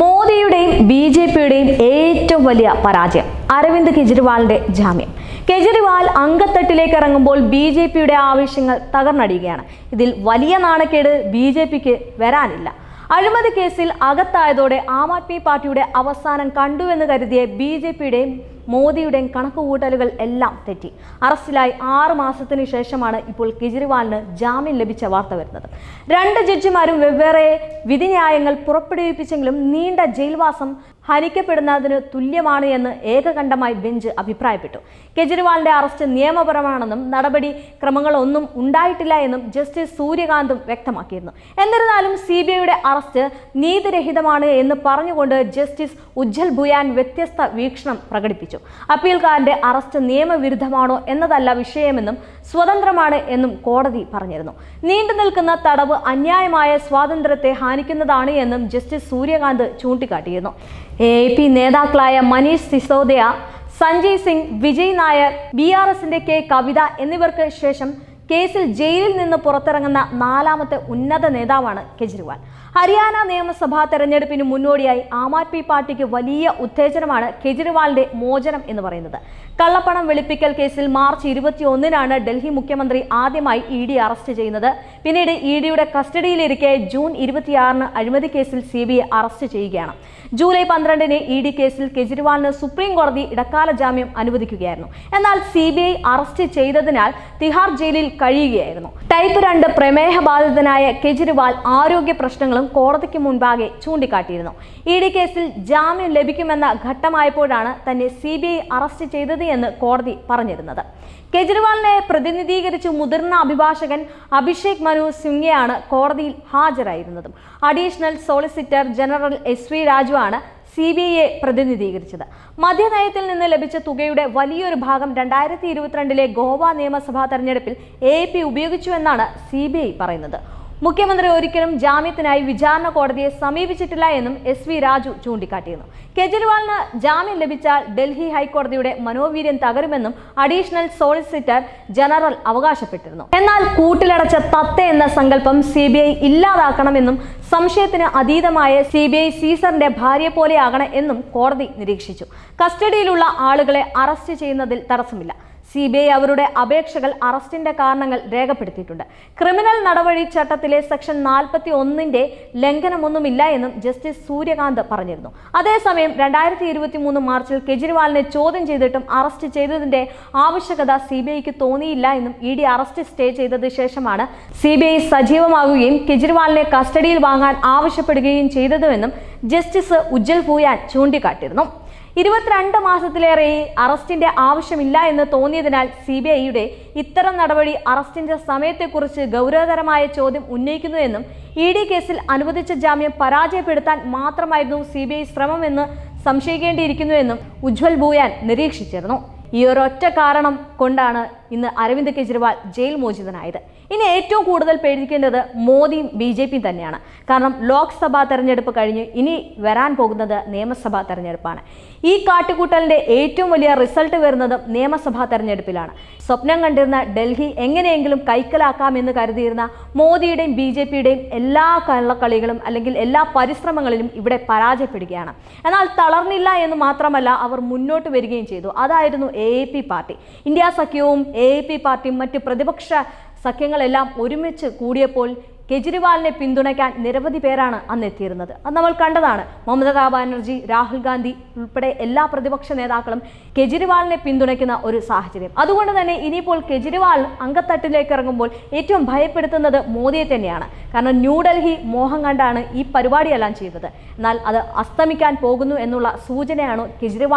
മോദിയുടെയും B J പിയുടെയും ഏറ്റവും വലിയ പരാജയം അരവിന്ദ് കെജ്രിവാളിന്റെ ജാമ്യം. കെജ്രിവാൾ അങ്കത്തട്ടിലേക്ക് ഇറങ്ങുമ്പോൾ ബി ജെ പിയുടെ ആവശ്യങ്ങൾ തകർന്നടിയുകയാണ്. ഇതിൽ വലിയ നാണക്കേട് ബി ജെ പിക്ക് വരാനില്ല. അഴിമതി കേസിൽ അകത്തായതോടെ ആം ആദ്മി പാർട്ടിയുടെ അവസാനം കണ്ടുവെന്ന് കരുതിയ ബി ജെ പിയുടെയും മോദിയുടെയും കണക്കുകൂട്ടലുകൾ എല്ലാം തെറ്റി. അറസ്റ്റിലായി ആറ് മാസത്തിന് ശേഷമാണ് ഇപ്പോൾ കെജ്രിവാളിന് ജാമ്യം ലഭിച്ച വാർത്ത വരുന്നത്. രണ്ട് ജഡ്ജിമാരും വെവ്വേറെ വിധിന്യായങ്ങൾ പുറപ്പെടുവിപ്പിച്ചെങ്കിലും നീണ്ട ജയിൽവാസം ഹനിക്കപ്പെടുന്നതിന് തുല്യമാണ് എന്ന് ഏകകണ്ഠമായി ബെഞ്ച് അഭിപ്രായപ്പെട്ടു. കെജ്രിവാളിന്റെ അറസ്റ്റ് നിയമപരമാണെന്നും നടപടി ക്രമങ്ങളൊന്നും ഉണ്ടായിട്ടില്ല എന്നും ജസ്റ്റിസ് സൂര്യകാന്തും വ്യക്തമാക്കിയിരുന്നു. എന്നിരുന്നാലും സി ബി ഐയുടെ അറസ്റ്റ് നീതിരഹിതമാണ് എന്ന് പറഞ്ഞുകൊണ്ട് ജസ്റ്റിസ് ഉജ്ജൽ ഭുയാൻ വ്യത്യസ്ത വീക്ഷണം പ്രകടിപ്പിച്ചു. അപ്പീൽക്കാരന്റെ അറസ്റ്റ് നിയമവിരുദ്ധമാണോ എന്നതല്ല വിഷയമെന്നും സ്വതന്ത്രമാണ് എന്നും കോടതി പറഞ്ഞിരുന്നു. നീണ്ടു നിൽക്കുന്ന തടവ് അന്യായമായ സ്വാതന്ത്ര്യത്തെ ഹാനിക്കുന്നതാണ് എന്നും ജസ്റ്റിസ് സൂര്യകാന്ത് ചൂണ്ടിക്കാട്ടിയിരുന്നു. എ പി നേതാക്കളായ മനീഷ് സിസോദയ സഞ്ജയ് സിംഗ് വിജയ് നായർ ബി ആർ എസിന്റെ കെ കവിത എന്നിവർക്ക് ശേഷം കേസിൽ ജയിലിൽ നിന്ന് പുറത്തിറങ്ങുന്ന നാലാമത്തെ ഉന്നത നേതാവാണ് കെജ്രിവാൾ. ഹരിയാന നിയമസഭാ തെരഞ്ഞെടുപ്പിന് മുന്നോടിയായി ആം ആദ്മി പാർട്ടിക്ക് വലിയ ഉത്തേജനമാണ് കെജ്രിവാളിന്റെ മോചനം എന്ന് പറയുന്നത്. കള്ളപ്പണം വെളുപ്പിക്കൽ കേസിൽ മാർച്ച് ഇരുപത്തി ഒന്നിനാണ് ഡൽഹി മുഖ്യമന്ത്രി ആദ്യമായി ഇ ഡി അറസ്റ്റ് ചെയ്യുന്നത്. പിന്നീട് ഇ ഡിയുടെ കസ്റ്റഡിയിലിരിക്കെ ജൂൺ ഇരുപത്തിയാറിന് അഴിമതി കേസിൽ സി ബി ഐ അറസ്റ്റ് ചെയ്യുകയാണ്. ജൂലൈ പന്ത്രണ്ടിന് ഇ ഡി കേസിൽ കെജ്രിവാളിന് സുപ്രീം കോടതി ഇടക്കാല ജാമ്യം അനുവദിക്കുകയായിരുന്നു. എന്നാൽ സി ബി ഐ അറസ്റ്റ് ചെയ്തതിനാൽ തിഹാർ ജയിലിൽ കഴിയുകയായിരുന്നു. ടൈപ്പ് രണ്ട് പ്രമേഹ ബാധിതനായ കെജ്രിവാൾ ആരോഗ്യ പ്രശ്നങ്ങളും കോടതിക്ക് മുൻപാകെ ചൂണ്ടിക്കാട്ടിയിരുന്നു. ഇ ഡി കേസിൽ ജാമ്യം ലഭിക്കുമെന്ന ഘട്ടമായപ്പോഴാണ് തന്നെ സി ബി ഐ അറസ്റ്റ് ചെയ്തത് എന്ന് കോടതി പറഞ്ഞിരുന്നത്. കെജ്രിവാളിനെ പ്രതിനിധീകരിച്ച് മുതിർന്ന അഭിഭാഷകൻ അഭിഷേക് മനു സിംഗെയാണ് കോടതിയിൽ ഹാജരായിരുന്നതും. Additional solicitor general S V രാജുവാണ് C B ഐയെ പ്രതിനിധീകരിച്ചത്. മദ്യനയത്തിൽ നിന്ന് ലഭിച്ച തുകയുടെ വലിയൊരു ഭാഗം രണ്ടായിരത്തി ഇരുപത്തിരണ്ടിലെ ഗോവ നിയമസഭാ തെരഞ്ഞെടുപ്പിൽ എ പി ഉപയോഗിച്ചുവെന്നാണ് സി ബി ഐ പറയുന്നത്. മുഖ്യമന്ത്രി ഒരിക്കലും ജാമ്യത്തിനായി വിചാരണ കോടതിയെ സമീപിച്ചിട്ടില്ല എന്നും എസ് വി രാജു ചൂണ്ടിക്കാട്ടിയിരുന്നു. കെജ്രിവാളിന് ജാമ്യം ലഭിച്ചാൽ ഡൽഹി ഹൈക്കോടതിയുടെ മനോവീര്യം തകരുമെന്നും അഡീഷണൽ സോളിസിറ്റർ ജനറൽ അവകാശപ്പെട്ടിരുന്നു. എന്നാൽ കൂട്ടിലടച്ച തത്ത എന്ന സങ്കല്പം സി ബി ഐ ഇല്ലാതാക്കണമെന്നും സംശയത്തിന് അതീതമായ സി ബി ഐ സീസറിന്റെ ഭാര്യയെ പോലെയാകണം എന്നും കോടതി നിരീക്ഷിച്ചു. കസ്റ്റഡിയിലുള്ള ആളുകളെ അറസ്റ്റ് ചെയ്യുന്നതിൽ തടസ്സമില്ല. സി ബി ഐ അവരുടെ അപേക്ഷകൾ അറസ്റ്റിന്റെ കാരണങ്ങൾ രേഖപ്പെടുത്തിയിട്ടുണ്ട്. ക്രിമിനൽ നടപടി ചട്ടത്തിലെ സെക്ഷൻ നാൽപ്പത്തി ഒന്നിന്റെ ലംഘനമൊന്നുമില്ല എന്നും ജസ്റ്റിസ് സൂര്യകാന്ത് പറഞ്ഞിരുന്നു. അതേസമയം രണ്ടായിരത്തി ഇരുപത്തി മൂന്ന് മാർച്ചിൽ കെജ്രിവാളിനെ ചോദ്യം ചെയ്തിട്ടും അറസ്റ്റ് ചെയ്തതിന്റെ ആവശ്യകത സി ബി ഐക്ക് തോന്നിയില്ല എന്നും ഇ ഡി അറസ്റ്റ് സ്റ്റേ ചെയ്തതിനു ശേഷമാണ് സി ബി ഐ സജീവമാകുകയും കെജ്രിവാളിനെ കസ്റ്റഡിയിൽ വാങ്ങാൻ ആവശ്യപ്പെടുകയും ചെയ്തതുവെന്നും ജസ്റ്റിസ് ഉജ്ജൽ ഭൂയാൻ ചൂണ്ടിക്കാട്ടിയിരുന്നു. ഇരുപത്തിരണ്ട് മാസത്തിലേറെ അറസ്റ്റിന്റെ ആവശ്യമില്ല എന്ന് തോന്നിയതിനാൽ സി ബി ഐയുടെ ഇത്തരം നടപടി അറസ്റ്റിന്റെ സമയത്തെക്കുറിച്ച് ഗൗരവതരമായ ചോദ്യം ഉന്നയിക്കുന്നുവെന്നും ഇ ഡി കേസിൽ അനുവദിച്ച ജാമ്യം പരാജയപ്പെടുത്താൻ മാത്രമായിരുന്നു സി ബി ഐ ശ്രമമെന്ന് സംശയിക്കേണ്ടിയിരിക്കുന്നുവെന്നും ഉജ്വൽ ഭൂയാൻ നിരീക്ഷിച്ചിരുന്നു. ഈ ഒരൊറ്റ കാരണം കൊണ്ടാണ് ഇന്ന് അരവിന്ദ് കെജ്രിവാൾ ജയിൽ മോചിതനായത്. ഇനി ഏറ്റവും കൂടുതൽ പേടിക്കേണ്ടത് മോദിയും ബി ജെ പിയും തന്നെയാണ്. കാരണം ലോക്സഭാ തെരഞ്ഞെടുപ്പ് കഴിഞ്ഞ് ഇനി വരാൻ പോകുന്നത് നിയമസഭാ തെരഞ്ഞെടുപ്പാണ്. ഈ കാട്ടുകൂട്ടലിന്റെ ഏറ്റവും വലിയ റിസൾട്ട് വരുന്നതും നിയമസഭാ തെരഞ്ഞെടുപ്പിലാണ്. സ്വപ്നം കണ്ടിരുന്ന ഡൽഹി എങ്ങനെയെങ്കിലും കൈക്കലാക്കാമെന്ന് കരുതിയിരുന്ന മോദിയുടെയും ബി ജെ പിയുടെയും എല്ലാ കള്ളക്കളികളും അല്ലെങ്കിൽ എല്ലാ പരിശ്രമങ്ങളിലും ഇവിടെ പരാജയപ്പെടുകയാണ്. എന്നാൽ തളർന്നില്ല എന്ന് മാത്രമല്ല അവർ മുന്നോട്ട് വരികയും ചെയ്തു. അതായിരുന്നു എ പാർട്ടി. ഇന്ത്യ സഖ്യവും എ പി പാർട്ടിയും മറ്റ് പ്രതിപക്ഷ സഖ്യങ്ങളെല്ലാം ഒരുമിച്ച് കൂടിയപ്പോൾ കെജ്രിവാളിനെ പിന്തുണയ്ക്കാൻ നിരവധി പേരാണ് അന്ന് എത്തിയിരുന്നത് അത് നമ്മൾ കണ്ടതാണ്. മമതാ ബാനർജി രാഹുൽ ഗാന്ധി ഉൾപ്പെടെ എല്ലാ പ്രതിപക്ഷ നേതാക്കളും കെജ്രിവാളിനെ പിന്തുണയ്ക്കുന്ന ഒരു സാഹചര്യം. അതുകൊണ്ട് തന്നെ ഇനിയിപ്പോൾ കെജ്രിവാൾ അങ്കത്തട്ടിലേക്ക് ഇറങ്ങുമ്പോൾ ഏറ്റവും ഭയപ്പെടുത്തുന്നത് മോദിയെ തന്നെയാണ്. കാരണം ന്യൂഡൽഹി മോഹം കണ്ടാണ് ഈ പരിപാടിയെല്ലാം ചെയ്തത്. എന്നാൽ അത് അസ്തമിക്കാൻ പോകുന്നു എന്നുള്ള സൂചനയാണ് കെജ്രിവാൾ